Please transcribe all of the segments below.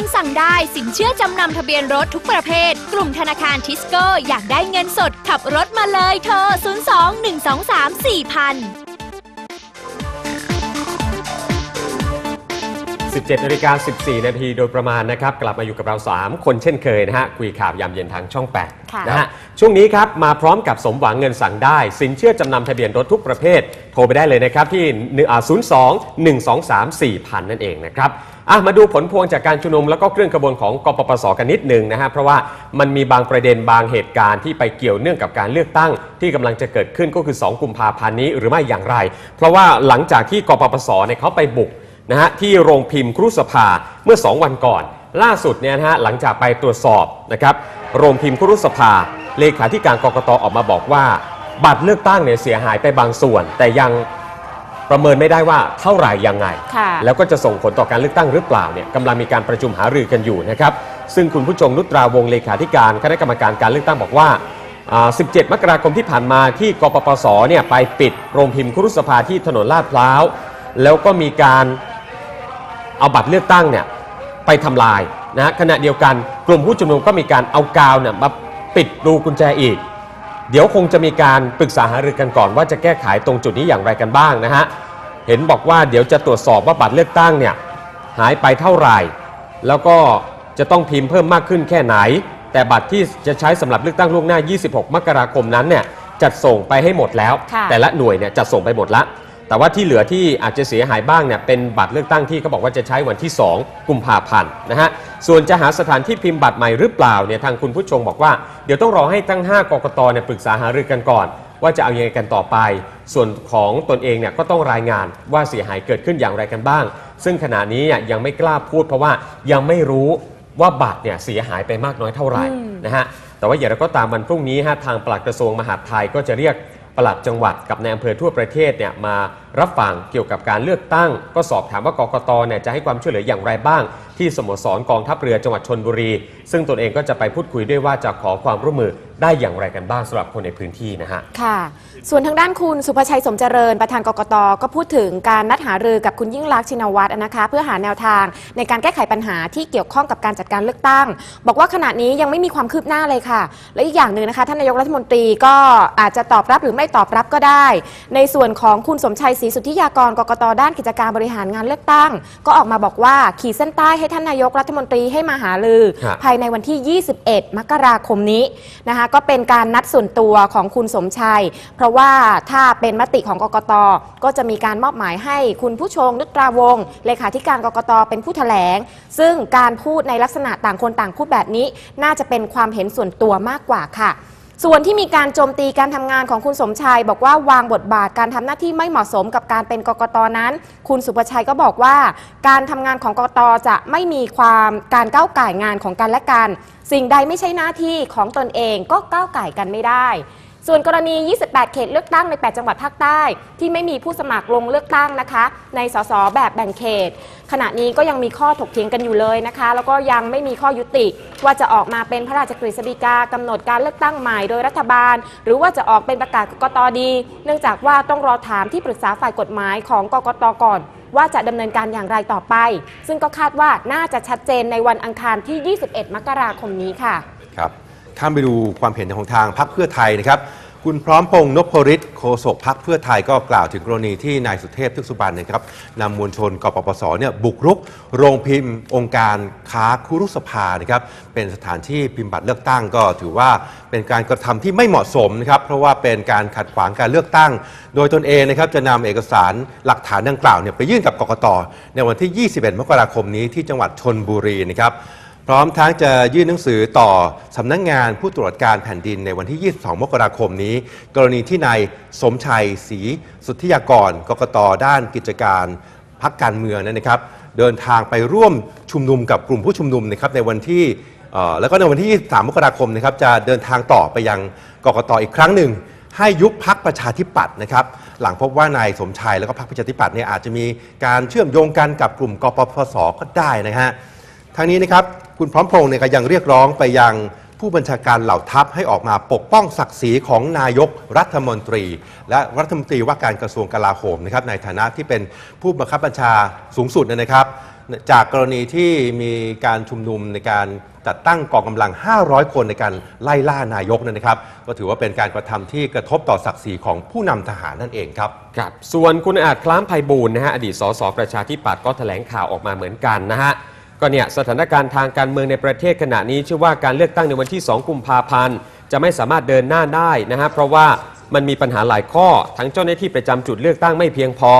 นสั่งได้ สินเชื่อจำนำทะเบียนรถทุกประเภท กลุ่มธนาคารทิสโก้อยากได้เงินสดขับรถมาเลยโทร 02 123 4000 17นาฬิกา14 นาทีโดยประมาณนะครับ กลับมาอยู่กับเรา 3 คนเช่นเคยนะฮะ คุยข่าวยามเย็นทางช่องค่ะ8นะฮะ ช่วงนี้ครับ มาพร้อมกับสมหวังเงินสั่งได้ สินเชื่อจำนำทะเบียนรถทุกประเภท โทรไปได้เลยนะครับ ที่ 02 123 4000 นั่นเองนะครับอะมาดูผลพวงจากการชุมนุมแล้วก็เครื่องขบวนของกปปสกันนิดหนึ่งนะฮะเพราะว่ามันมีบางประเด็นบางเหตุการณ์ที่ไปเกี่ยวเนื่องกับการเลือกตั้ง ที่กำลังจะเกิดขึ้นก็คือ 2 กุมภาพันธ์นี้หรือไม่อย่างไร เพราะว่าหลังจากที่กปปสเนี่ยเขาไปบุก นะฮะที่โรงพิมพ์ครุสภาเมื่อ 2 วันก่อน ล่าสุดเนี่ยนะฮะหลังจากไปตรวจสอบนะครับโรงพิมพ์ครุสภาเลขาธิการกกตออกมาบอกว่า บัตรเลือกตั้งเนี่ยเสียหายไปบางส่วน แต่ยังประเมินไม่ได้ว่าเท่าไหร่ยังไงค่ะแล้วก็จะส่งผลต่อการเลือกตั้งหรือเปล่าเนี่ยกำลังมีการประชุมหารือกันอยู่นะครับซึ่งคุณผู้ชมนุตราวงศ์เลขาธิการคณะกรรมการการเลือกตั้งบอกว่าอ่า 17 มกราคมที่ผ่านมาที่กปปสเนี่ยไปปิดโรงพิมพ์ครุสภาที่ถนนลาดพร้าว แล้วก็มีการ เอาบัตรเลือกตั้งเนี่ยไปทำลายนะฮะขณะเดียวกันกลุ่มผู้ชุมนุมก็มีการเอากาวเนี่ยมาปิดรูกุญแจอีก เดี๋ยวคงจะมีการปรึกษาหารือกันก่อนว่าจะแก้ไขตรงจุดนี้อย่างไรกันบ้างนะฮะเห็นบอกว่าเดี๋ยวจะตรวจสอบว่าบัตรเลือกตั้งเนี่ยหายไปเท่าไหร่ แล้วก็จะต้องพิมพ์เพิ่มมากขึ้นแค่ไหน แต่บัตรที่จะใช้สำหรับเลือกตั้งล่วงหน้า 26 มกราคมนั้นเนี่ยจัดส่งไปให้หมดแล้วค่ะแต่ละหน่วยเนี่ยจัดส่งไปหมดละ แต่ว่าที่เหลือที่อาจจะเสียหายบ้างเนี่ยเป็นบัตรเลือกตั้งที่เขาบอกว่าจะใช้วันที่ 2 กุมภาพันธ์นะฮะส่วนจะหาสถานที่พิมพ์บัตรใหม่หรือเปล่าเนี่ยทางคุณผู้ชมบอกว่าเดี๋ยวต้องรอให้ทั้ง 5กกตเนี่ยปรึกษาหารือกันก่อน ว่าจะเอาอยังไงกันต่อไป ส่วนของตนเองเนี่ยก็ต้องรายงานว่าเสียหายเกิดขึ้นอย่างไรกันบ้าง ซึ่งขณะนี้ยยังไม่กล้าพูด เพราะว่ายังไม่รู้ว่าบัตรเนี่ยเสียหายไปมากน้อยเท่าไหร่นะฮะแต่ว่าอย่างไรก็ตามวันพรุ่งนี้ฮะทางปลัดกระทรวงมหาดไทยก็จะเรียก ปลัดจังหวัดกับในายอำเภอทั่วประเทศเนี่ยมารับฟังเกี่ยวกับการเลือกตั้ง ก็สอบถามว่ากกตเนี่ยจะให้ความช่วยเหลืออย่างไรบ้าง ที่สโมสรกองทัพเรือจังหวัดชนบุรี ซึ่งตนเองก็จะไปพูดคุยด้วยว่าจะขอความร่วมมือได้อย่างไรกันบ้างสำหรับคนในพื้นที่นะฮะ ค่ะ ส่วนทางด้านคุณสุภชัยสมเจริญประธานกกตก็พูดถึงการนัดหารือกับคุณยิ่งรักษณ์ชินวัตรนะคะ เพื่อหาแนวทางในการแก้ไขปัญหาที่เกี่ยวข้องกับการจัดการเลือกตั้ง บอกว่าขณะนี้ยังไม่มีความคืบหน้าเลยค่ะ และอีกอย่างหนึ่งนะคะท่านนายกรัฐมนตรีก็อาจจะตอบรับหรือไม่ตอบรับก็ได้ ในส่วนของคุณสมชัยศรีสุทธิยากรกกตด้านกิจการบริหารงานเลือกตั้ง ก็ออกมาบอกว่าขีดเส้นใต้ให้ท่านนายกรัฐมนตรีให้มาหารือครับภายในวันที่ 21 มกราคมนี้นะคะก็เป็นการนัดส่วนตัวของคุณสมชัย เพราะว่าถ้าเป็นมติของกกตก็จะมีการมอบหมายให้คุณผู้ชงนึกตราวงศ์เลขาธิการกกตเป็นผู้แถลง ซึ่งการพูดในลักษณะต่างคนต่างพูดแบบนี้ น่าจะเป็นความเห็นส่วนตัวมากกว่าค่ะ ส่วนที่มีการโจมตีการทำงานของคุณสมชัย บอกว่าวางบทบาทการทำหน้าที่ไม่เหมาะสมกับการเป็นกกตนั้น คุณสุภชัยก็บอกว่า การทำงานของกกตจะไม่มีความการก้าวไก่งานของกันและกัน สิ่งใดไม่ใช่หน้าที่ของตนเองก็ก้าวไก่กันไม่ได้ ส่วนกรณี 28 เขตเลือกตั้งใน 8 จังหวัดภาคใต้ ที่ไม่มีผู้สมัครลงเลือกตั้งนะคะ ในสสแบบแบ่งเขต ขณะนี้ก็ยังมีข้อถกเถียงกันอยู่เลยนะคะ แล้วก็ยังไม่มีข้อยุติ ว่าจะออกมาเป็นพระราชกฤษฎีกากำหนดการเลือกตั้งใหม่โดยรัฐบาล หรือว่าจะออกเป็นประกาศกกตดี เนื่องจากว่าต้องรอถามที่ปรึกษาฝ่ายกฎหมายของกกตก่อนว่าจะดำเนินการอย่างไรต่อไป ซึ่งก็คาดว่าน่าจะชัดเจนในวันอังคารที่ 21 มกราคมนี้ค่ะ ครับ ข้ามไปดูความเห็นของทางพรรคเพื่อไทยนะครับ คุณพร้อมพงษ์นพฤทธิ์โฆษกพรรคเพื่อไทยก็กล่าวถึงกรณีที่นายสุเทพทึกสุบรรณนะครับนำมวลชนกปปสเนี่ยบุกรุก โรงพิมพ์ องค์การค้าคุรุสภานะครับเป็นสถานที่พิมพ์บัตรเลือกตั้งก็ถือว่าเป็นการกระทำที่ไม่เหมาะสมนะครับเพราะว่าเป็นการขัดขวางการเลือกตั้ง โดยตนเองนะครับจะนำเอกสารหลักฐานดังกล่าวเนี่ยไปยื่นกับกกตในวันที่ 21 มกราคมนี้ที่จังหวัดชนบุรีนะครับ พร้อมทั้งจะยื่นหนังสือต่อสำนักงงานผู้ตรวจการแผ่นดินในวันที่ 22 มกราคมนี้ กรณีที่นายสมชัยศรีสุทธิยากรกกตด้านกิจการพักการเมืองนนนะครับ เดินทางไปร่วมชุมนุมกับกลุ่มผู้ชุมนุมนะครับในวันที่แล้วก็ในวันที่23มกราคมนะครับจะเดินทางต่อไปยังกกตอีกครั้งหนึ่ง ให้ยุบพักประชาธิปัตย์นะครับ หลังพบว่านายสมชัยแล้วก็พรรคประชาธิปัตย์เนี่ยอาจจะมีการเชื่อมโยงกันกับกลุ่มกปปสก็ได้นะฮะ ทางนี้นะครับคุณพร้อมพงศ์เนี่ยก็ยังเรียกร้องไปยังผู้บัญชาการเหล่าทัพให้ออกมาปกป้องศักดิ์ศรีของนายกรัฐมนตรี และรัฐมนตรีว่าการกระทรวงกลาโหมนะครับในฐานะที่เป็นผู้บังคับบัญชาสูงสุดนะครับ จากกรณีที่มีการชุมนุมในการจัดตั้งกองกำลัง 500 คนในการไล่ล่านายกนะครับ ก็ถือว่าเป็นการกระทำที่กระทบต่อศักดิ์ศรีของผู้นำทหารนั่นเองครับครับส่วนคุณอาจคล้ามไพบูลย์นะฮะอดีตสสประชาธิปัตย์ก็แถลงข่าวออกมาเหมือนกันนะฮะ ก็เนี่ยสถานการณ์ทางการเมืองในประเทศขณะนี้ชื่อว่าการเลือกตั้งในวันที่ 2 กุมภาพันธ์จะไม่สามารถเดินหน้าได้นะฮะเพราะว่ามันมีปัญหาหลายข้อ ทั้งเจ้าหน้าที่ประจำจุดเลือกตั้งไม่เพียงพอ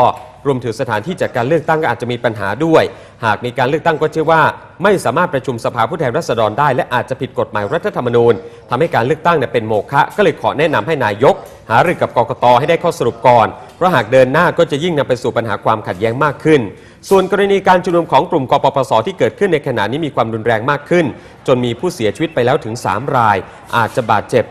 รวมถึงสถานที่จัดการเลือกตั้งก็อาจจะมีปัญหาด้วย หากมีการเลือกตั้งก็เชื่อว่า ไม่สามารถประชุมสภาผู้แทนราษฎรได้ และอาจจะผิดกฎหมายรัฐธรรมนูญทำให้การเลือกตั้งเนี่ยเป็นโมฆะก็เลยขอแนะนำให้นายก หารือกับกกตให้ได้ข้อสรุปก่อน เพราะหากเดินหน้าก็จะยิ่งนำไปสู่ปัญหาความขัดแย้งมากขึ้น ส่วนกรณีการชุมนุมของกลุ่มกปปสที่เกิดขึ้นในขณะนี้มีความรุนแรงมากขึ้น จนมีผู้เสียชีวิตไปแล้วถึง 3 ราย อาจจะบาดเจ็บ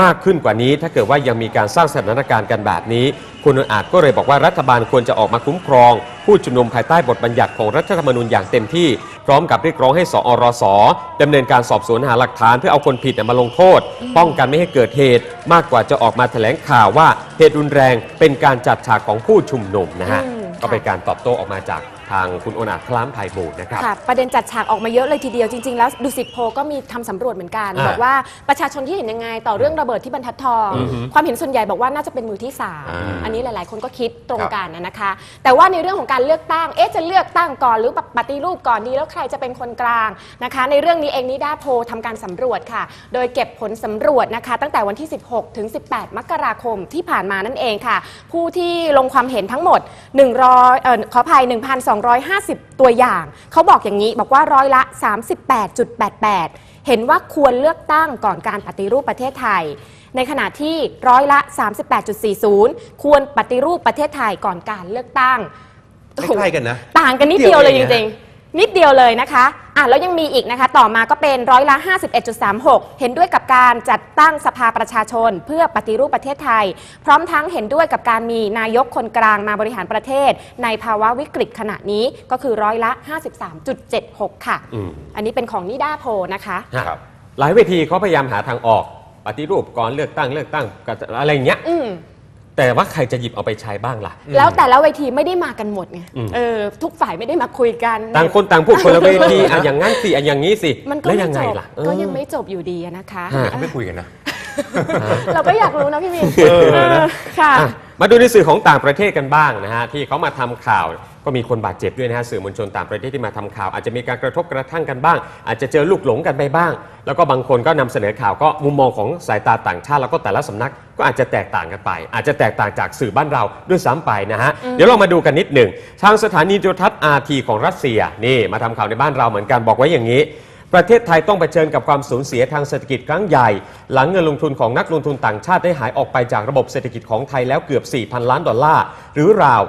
มากขึ้นกว่านี้ ถ้าเกิดว่ายังมีการสร้างสถานการณ์กันแบบนี้ คุณอาจก็เลยบอกว่ารัฐบาลควรจะออกมาคุ้มครอง ผู้ชุมนุมภายใต้บทบัญญัติของรัฐธรรมนูญอย่างเต็มที่ พร้อมกับเรียกร้องให้สอรสดำเนินการสอบสวนหาหลักฐานเพื่อเอาคนผิดเนี่ยมาลงโทษ ป้องกันไม่ให้เกิดเหตุ มากกว่าจะออกมาแถลงข่าวว่าเหตุรุนแรงเป็นการจัดฉากของผู้ชุมนุมนะฮะอืมก็เป็นการตอบโต้ออกมาจาก ทางคุณโอนาจคล้ามไพบูลย์นะครับ ค่ะประเด็นจัดฉากออกมาเยอะเลยทีเดียวจริง ๆ แล้วดูสิตโพลก็มีทำสำรวจเหมือนกันอ่าบอกว่าประชาชนที่เห็นยังไงต่อเรื่องระเบิดที่บรรทัดทอง อือฮึความเห็นส่วนใหญ่บอกว่าน่าจะเป็นมือที่สามอ่า อันนี้หลายๆ คนก็คิดตรงกันนะคะ แต่ว่าในเรื่องของการเลือกตั้งเอ๊ะจะเลือกตั้งก่อนหรือปฏิรูปก่อนดีแล้วใครจะเป็นคนกลางนะคะ ในเรื่องนี้เองนิด้าโพลทำการสำรวจค่ะ โดยเก็บผลสำรวจนะคะ ตั้งแต่วันที่ 16 ถึง 18 มกราคมที่ผ่านมานั่นเองค่ะ ผู้ที่ลงความเห็นทั้งหมด 100เอ่อขออภัย1,250 ตัวอย่าง เขาบอกอย่างนี้บอกว่าร้อยละ 38.88 เห็นว่าควรเลือกตั้งก่อนการปฏิรูปประเทศไทย ในขณะที่ร้อยละ 38.40 ควรปฏิรูปประเทศไทยก่อนการเลือกตั้งใกล้ๆกันนะ ต่างกันนิดเดียวเลยนิจดเดียวเองริงๆ นิดเดียวเลยนะคะอะแล้วยังมีอีกนะคะ ต่อมาก็เป็นร้อยละ 51.36 เห็นด้วยกับการจัดตั้งสภาประชาชน เพื่อปฏิรูปประเทศไทย พร้อมทั้งเห็นด้วยกับการมีนายกคนกลางมาบริหารประเทศ ในภาวะวิกฤตขณะนี้ก็คือร้อยละ 53.76 ค่ะ อืมอันนี้เป็นของนิด้าโพลนะคะฮะหลายเวทีเขาพยายามหาทางออก ปฏิรูปก่อนเลือกตั้งเลือกตั้งอะไรอย่างเงี้ย อืม แต่ว่าใครจะหยิบเอาไปใช้บ้างล่ะ แล้วแต่ละเวทีไม่ได้มากันหมดไงอืมเออทุกฝ่ายไม่ได้มาคุยกันต่างคนต่างพูดคนละเวทีอะอย่างงั้นสิอะอย่างนี้สิมันก็แล้วไม่ยังไงจบล่ะก็เออยังไม่จบอยู่ดีอะนะคะฮะเขาไม่คุยกันนะ เราก็อยากรู้นะพี่มินเออนะค่ะ อะมาดูในสื่อของต่างประเทศกันบ้างนะฮะที่เขามาทำข่าวก็มีคนบาดเจ็บด้วยนะฮะสื่อมวลชนต่างประเทศที่มาทำข่าว อาจจะมีการกระทบกระทั่งกันบ้าง อาจจะเจอลูกหลงกันไปบ้าง แล้วก็บางคนก็นำเสนอข่าวก็มุมมองของสายตาต่างชาติ แล้วก็แต่ละสำนักก็อาจจะแตกต่างกันไป อาจจะแตกต่างจากสื่อบ้านเราด้วยซ้ำไปนะฮะเดี๋ยวเรามาดูกันนิดหนึ่งทางสถานีโทรทัศน์อาทีของรัสเซียนี่มาทำข่าวในบ้านเราเหมือนกันบอกไว้อย่างนี้ ประเทศไทยต้องเผชิญกับความสูญเสียทางเศรษฐกิจครั้งใหญ่ หลังเงินลงทุนของนักลงทุนต่างชาติได้หายออกไปจากระบบเศรษฐกิจของไทยแล้วเกือบ 4,000 ล้านดอลลาร์ หรือราว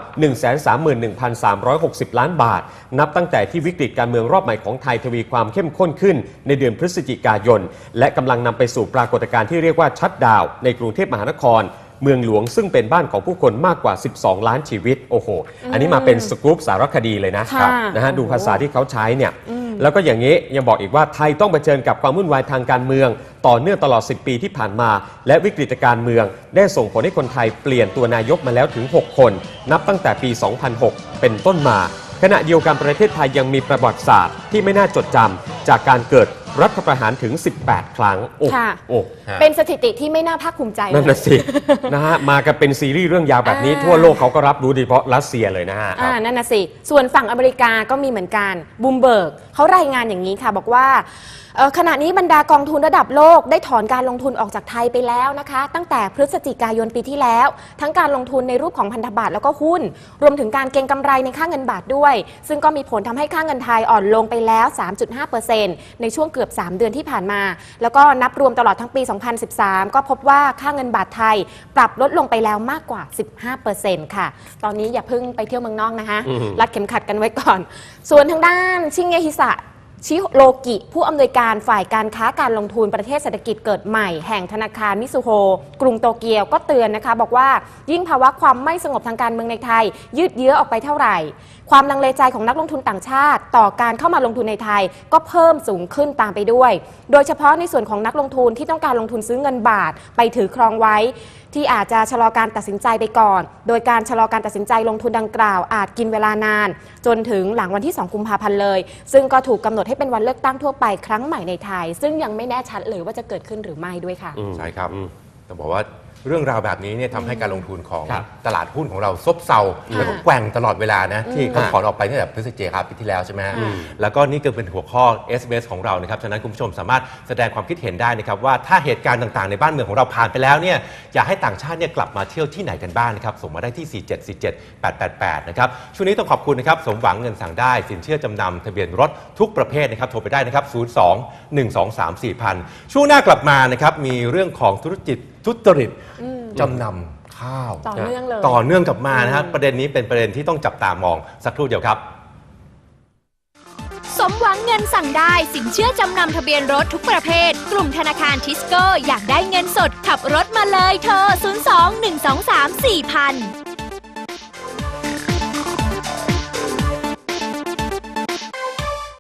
131,360 ล้านบาท นับตั้งแต่ที่วิกฤตการเมืองรอบใหม่ของไทยทวีความเข้มข้นขึ้น ในเดือนพฤศจิกายน และกำลังนำไปสู่ปรากฏการณ์ที่เรียกว่าชัดดาวน์ในกรุงเทพมหานครเมืองหลวงซึ่งเป็นบ้านของผู้คนมากกว่า 12 ล้านชีวิต โอ้โห อันนี้มาเป็นสกู๊ปสารคดีเลยนะค่ะนะฮะ ดูภาษาที่เขาใช้เนี่ย แล้วก็อย่างนี้ยังบอกอีกว่าไทยต้องเผชิญกับความวุ่นวายทางการเมือง ต่อเนื่องตลอด 10 ปีที่ผ่านมา และวิกฤตการเมือง ได้ส่งผลให้คนไทยเปลี่ยนตัวนายกมาแล้วถึง 6 คน นับตั้งแต่ปี 2006 เป็นต้นมา ขณะเดียวกันประเทศไทยยังมีประวัติศาสตร์ที่ไม่น่าจดจำจากการเกิด รัฐประหารถึง 18 ครั้งโอ้ค่ะ โอ้ฮะเป็นสถิติที่ไม่น่าภาคภูมิใจนั่นเลยน่ะสิ นะฮะมากันเป็นซีรีส์เรื่องยาวแบบนี้อ่า ทั่วโลกเขาก็รับรู้โดยเฉพาะรัสเซียเลยนะฮะ อ่านั่นน่ะสิ ส่วนฝั่งอเมริกาก็มีเหมือนกันบูมเบิร์กเขารายงานอย่างนี้ค่ะ บอกว่าเอ่อขณะนี้บรรดากองทุนระดับโลกได้ถอนการลงทุนออกจากไทยไปแล้วนะคะ ตั้งแต่พฤศจิกายนปีที่แล้ว ทั้งการลงทุนในรูปของพันธบัตรแล้วก็หุ้น รวมถึงการเก็งกำไรในค่าเงินบาทด้วย ซึ่งก็มีผลทำให้ค่าเงินไทยอ่อนลงไปแล้ว 3.5%ในช่วงเกือบ3 เดือนที่ผ่านมา แล้วก็นับรวมตลอดทั้งปี 2013 ก็พบว่าค่าเงินบาทไทย ปรับลดลงไปแล้วมากกว่า 15%ค่ะ ตอนนี้อย่าเพิ่งไปเที่ยวเมืองนอกนะคะอืมรัดเข็มขัดกันไว้ก่อน ส่วนทางด้านชิงเงฮิสะ ชิโรกิ ผู้อำนวยการฝ่ายการค้าการลงทุนประเทศเศรษฐกิจเกิดใหม่แห่งธนาคารมิซูโฮ กรุงโตเกียวก็เตือนนะคะ บอกว่ายิ่งภาวะความไม่สงบทางการเมืองในไทย ยืดเยื้อออกไปเท่าไหร่ ความลังเลใจของนักลงทุนต่างชาติ ต่อการเข้ามาลงทุนในไทยก็เพิ่มสูงขึ้นตามไปด้วย โดยเฉพาะในส่วนของนักลงทุนที่ต้องการลงทุนซื้อเงินบาทไปถือครองไว้ที่อาจจะชะลอการตัดสินใจไปก่อน โดยการชะลอการตัดสินใจลงทุนดังกล่าว อาจกินเวลานาน จนถึงหลังวันที่ 2 กุมภาพันธ์เลย ซึ่งก็ถูกกำหนดให้เป็นวันเลือกตั้งทั่วไปครั้งใหม่ในไทย ซึ่งยังไม่แน่ชัดเลยว่าจะเกิดขึ้นหรือไม่ด้วยค่ะอืมใช่ครับอืมต้องบอกว่า เรื่องราวแบบนี้เนี่ยทำให้การลงทุนของครับตลาดหุ้นของเราซบเซาแล้วก็แกว่งตลอดเวลานะที่เขาถอนออกไปตั้งแต่พฤศจิกายนปีที่แล้วใช่ไหมฮะอืมแล้วก็นี่ก็เป็นหัวข้อ SBS ของเรานะครับฉะนั้นคุณผู้ชมสามารถแสดงความคิดเห็นได้นะครับว่าถ้าเหตุการณ์ต่างๆในบ้านเมืองของเราผ่านไปแล้วเนี่ยอยากให้ต่างชาติเนี่ยกลับมาเที่ยวที่ไหนกันบ้างนะครับส่งมาได้ที่ 4747888 นะครับช่วงนี้ต้องขอบคุณนะครับสมหวังเงินสั่งได้ สินเชื่อจำนำทะเบียนรถทุกประเภทนะครับโทรไปได้นะครับ02 123 4000 ช่วงหน้ากลับมานะครับมีเรื่องของธุรกิจทุจริตจำนำข้าวต่อเนื่องเลย ต่อเนื่องกลับมานะครับประเด็นนี้เป็นประเด็นที่ต้องจับตามองสักครู่เดียวครับสมหวังเงินสั่งได้สินเชื่อจำนำทะเบียนรถทุกประเภท กลุ่มธนาคารทิสโก้อยากได้เงินสด ขับรถมาเลยเธอ 02 123 4000